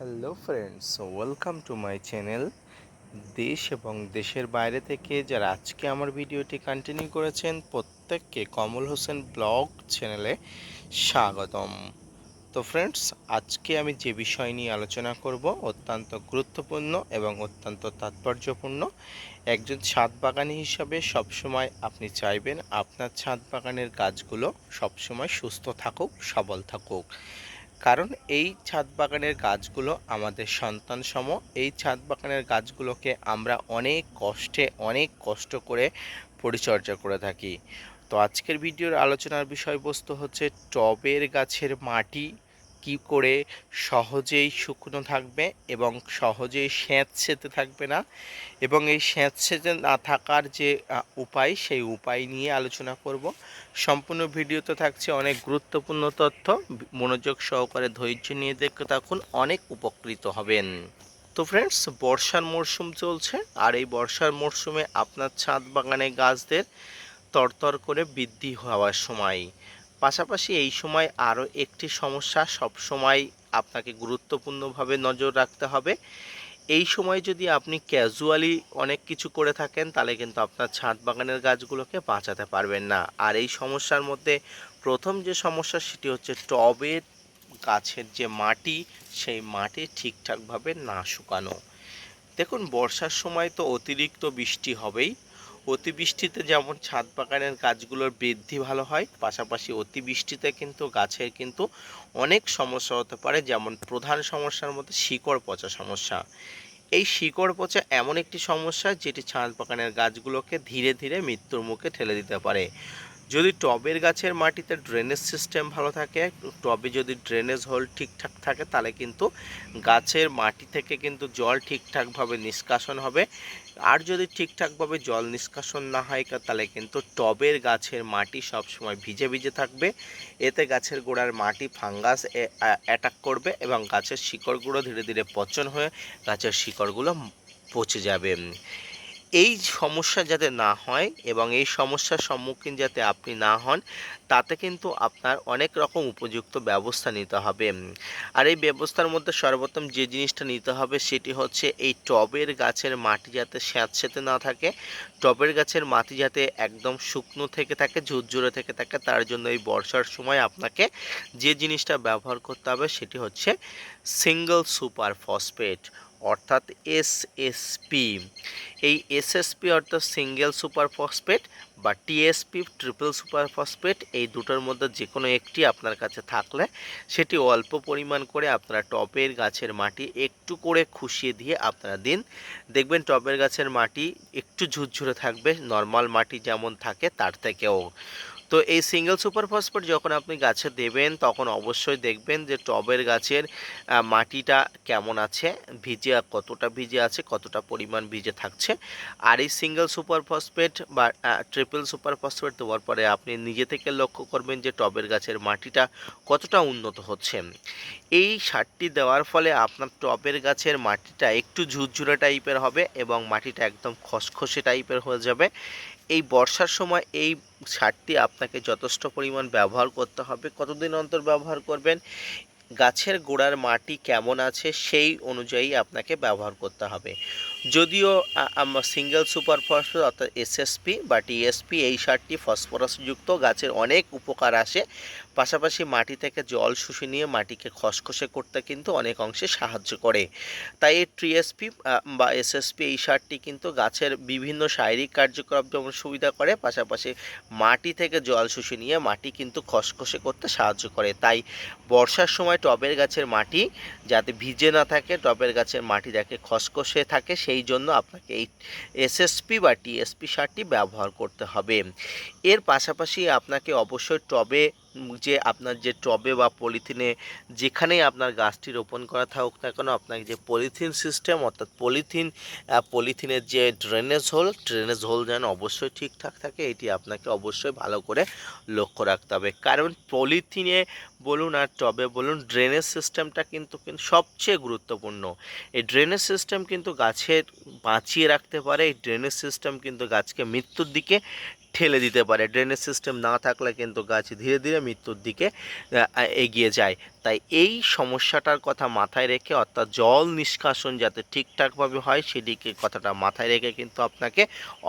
Hello friends welcome to my channel দেশ এবং দেশের বাইরে থেকে যারা আজকে আমার ভিডিওটি কন্টিনিউ করেছেন, প্রত্যেককে কমল হোসেন ব্লগ চ্যানেলে স্বাগতম। তো ফ্রেন্ডস আজকে আমি যে বিষয় নিয়ে আলোচনা করব, অত্যন্ত গুরুত্বপূর্ণ এবং অত্যন্ত তাৎপর্যপূর্ণ। একজন ছাদ বাগানি হিসাবে সবসময় আপনি চাইবেন আপনার ছাদ বাগানের গাছগুলো সবসময় সুস্থ থাকুক, সবল থাকুক। কারণ এই ছাদ বাগানের গাছগুলো আমাদের সন্তান সম এই ছাদ বাগানের গাছগুলোকে আমরা অনেক কষ্টে, অনেক কষ্ট করে পরিচর্যা করে থাকি। তো আজকের ভিডিওর আলোচনার বিষয়বস্তু হচ্ছে টবের গাছের মাটি কি করে সহজেই শুকনো থাকবে এবং সহজেই স্যাঁতসেঁতে থাকবে না? এবং এই স্যাঁতসেঁতে না থাকার যে উপায়, সেই উপায় নিয়ে আলোচনা করব। সম্পূর্ণ ভিডিওতে থাকছে অনেক গুরুত্বপূর্ণ তথ্য। মনোযোগ সহকারে ধৈর্য নিয়ে দেখতে থাকুন। অনেক উপকৃত হবেন। তো ফ্রেন্ডস বর্ষার মরশুম চলছে। আর এই বর্ষার মরশুমে আপনার ছাদ বাগানে গাছদের তরতর করে বৃদ্ধি হওয়ার সময় পাশাপাশি এই সময় আরও একটি সমস্যা সব সময় আপনাকে গুরুত্বপূর্ণভাবে নজর রাখতে হবে। এই সময় যদি আপনি ক্যাজুয়ালি অনেক কিছু করে থাকেন, তাহলে কিন্তু আপনার ছাদ বাগানের গাছগুলোকে বাঁচাতে পারবেন না। আর এই সমস্যার মধ্যে প্রথম যে সমস্যা, সেটি হচ্ছে টবের গাছের যে মাটি, সেই মাটি ঠিকঠাকভাবে না শুকানো। দেখুন, বর্ষার সময় তো অতিরিক্ত বৃষ্টি হবেই। অতিবৃষ্টিতে যেমন ছাদ বাগানের গাছগুলোর বৃদ্ধি ভালো হয়, পাশাপাশি অতিবৃষ্টিতে কিন্তু গাছের কিন্তু অনেক সমস্যা হতে পারে, যেমন প্রধান সমস্যার মধ্যে শিকড় পচা সমস্যা। এই শিকড় পচা এমন একটি সমস্যা যেটি ছাদ বাগানের গাছগুলোকে ধীরে ধীরে মৃত্যুর মুখে ঠেলে দিতে পারে। যদি টবের গাছের মাটিতে ড্রেনেজ সিস্টেম ভালো থাকে, টবে যদি ড্রেনেজ হোল ঠিকঠাক থাকে, তাহলে কিন্তু গাছের মাটি থেকে কিন্তু জল ঠিকঠাকভাবে নিষ্কাশন হবে। আর যদি ঠিকঠাকভাবে জল নিষ্কাশন না হয়, তাহলে কিন্তু টবের গাছের মাটি সবসময় ভিজে ভিজে থাকবে। এতে গাছের গোড়ার মাটি ফাঙ্গাস অ্যাটাক করবে এবং গাছের শিকড়গুলো ধীরে ধীরে পচন হয়ে গাছের শিকড়গুলো পচে যাবে। এই সমস্যা যাতে না হয় এবং এই সমস্যার সম্মুখীন যাতে আপনি না হন, তাতে কিন্তু আপনার অনেক রকম উপযুক্ত ব্যবস্থা নিতে হবে। আর এই ব্যবস্থার মধ্যে সর্বোত্তম যে জিনিসটা নিতে হবে সেটি হচ্ছে এই টবের গাছের মাটি যাতে স্যাঁতসেঁতে না থাকে। টবের গাছের মাটি যাতে একদম শুকনো থেকে থাকে, ঝুরঝুরে থেকে থাকে, তার জন্য এই বর্ষার সময় আপনাকে যে জিনিসটা ব্যবহার করতে হবে সেটি হচ্ছে সিঙ্গল সুপার ফসফেট অর্থাৎ এসএসপি এই এসএসপি অর্থাৎ সিঙ্গেল সুপার ফসফেট বা টিএসপি ট্রিপল সুপার ফসফেট এই দুটোর মধ্যে যে কোনো একটি আপনার কাছে থাকলে সেটি অল্প পরিমাণ করে আপনারা টবের গাছের মাটি একটু করে খুশিয়ে দিয়ে আপনারা দিন। দেখবেন টবের গাছের মাটি একটু ঝুরঝুরে থাকবে, নর্মাল মাটি যেমন থাকে তার থেকেও। তো এই সিঙ্গেল সুপার ফসফেট যখন আপনি গাছে দেবেন, তখন অবশ্যই দেখবেন যে টবের গাছের মাটিটা কেমন আছে, ভিজে কতটা ভিজে আছে, কতটা পরিমাণ ভিজে থাকছে। আর এই সিঙ্গেল সুপার ফসফেট বা ট্রিপল সুপার ফসফেট দেওয়ার পরে আপনি নিজে থেকে লক্ষ্য করবেন যে টবের গাছের মাটিটা কতটা উন্নত হচ্ছে। এই সারটি দেওয়ার ফলে আপনার টবের গাছের মাটিটা একটু ঝুরঝুরে টাইপের হবে এবং মাটিটা একদম খসখসে টাইপের হয়ে যাবে। এই বর্ষার সময় এই সারটি আপনাকে যথেষ্ট পরিমাণ ব্যবহার করতে হবে। কতদিন অন্তর ব্যবহার করবেন? গাছের গোড়ার মাটি কেমন আছে? সেই অনুযায়ী আপনাকে ব্যবহার করতে হবে। যদিও সিঙ্গেল সুপার ফসফেট অর্থাৎ এসএসপি বা টিএসপি এই সারটি ফসফরাসযুক্ত গাছের অনেক উপকার আসে। পাশাপাশি মাটি থেকে জল শুষে নিয়ে মাটিকে খসখসে করতে কিন্তু অনেক অংশে সাহায্য করে। তাই এই টিএসপি বা এসএসপি এই সারটি কিন্তু গাছের বিভিন্ন শারীরিক কার্যকলাপ যেমন সুবিধা করে, পাশাপাশি মাটি থেকে জল শুষে নিয়ে মাটি কিন্তু খসখসে করতে সাহায্য করে। তাই বর্ষার সময় টবের গাছের মাটি যাতে ভিজে না থাকে, টবের গাছের মাটি যাতে খসখসে থাকে সেই জন্য আপনাকে এই এসএসপি বা টিএসপি সারটি ব্যবহার করতে হবে। এর পাশাপাশি আপনাকে অবশ্যই টবে যে আপনার যে টবে বা পলিথিনে যেখানেই আপনার গাছটি রোপণ করা থাকুক না কেন, আপনাকে যে পলিথিন সিস্টেম অর্থাৎ পলিথিন পলিথিনের যে ড্রেনেজ হোল ড্রেনেজ হোল যেন অবশ্যই ঠিকঠাক থাকে, এটি আপনাকে অবশ্যই ভালো করে লক্ষ্য রাখতে হবে। কারণ পলিথিনে বলুন আর টবে বলুন ড্রেনেজ সিস্টেমটা কিন্তু কিন্তু সবচেয়ে গুরুত্বপূর্ণ। এই ড্রেনেজ সিস্টেম কিন্তু গাছের বাঁচিয়ে রাখতে পারে, এই ড্রেনেজ সিস্টেম কিন্তু গাছকে মৃত্যুর দিকে ঠেলে দিতে পারে। ড্রেনেজ সিস্টেম না থাকলে কিন্তু গাছ ধীরে ধীরে মৃত্যুর দিকে এগিয়ে যায়। তাই এই সমস্যাটার কথা মাথায় রেখে অর্থাৎ জল নিষ্কাশন যাতে ঠিকঠাকভাবে হয় সেদিকে কথাটা মাথায় রেখে কিন্তু আপনাকে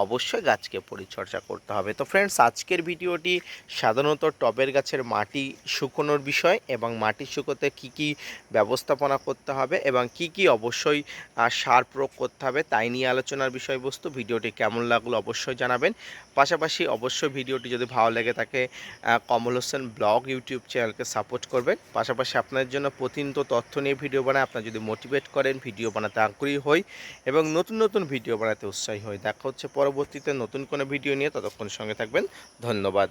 অবশ্যই গাছকে পরিচর্যা করতে হবে। তো ফ্রেন্ডস আজকের ভিডিওটি সাধারণত টবের গাছের মাটি শুকোনোর বিষয় এবং মাটি শুকোতে কি কি ব্যবস্থাপনা করতে হবে এবং কি কি অবশ্যই সার প্রয়োগ করতে হবে তাই নিয়ে আলোচনার বিষয়বস্তু। ভিডিওটি কেমন লাগল অবশ্যই জানাবেন। পাশাপাশি অবশ্যই ভিডিওটি যদি ভালো লেগে আহ, কমল হোসেন ব্লগ ইউটিউব চ্যানেলকে সাপোর্ট করবেন। পাশাপাশি আপনাদের জন্য প্রতিনিয়ত তথ্য নিয়ে ভিডিও বানায়। আপনার যদি মোটিভেট করেন, ভিডিও বানাতে আগ্রহী হই এবং নতুন নতুন ভিডিও বানাতে উৎসাহী হই। দেখা হচ্ছে পরবর্তীতে নতুন কোনো ভিডিও নিয়ে। ততক্ষণ সঙ্গে থাকবেন। ধন্যবাদ।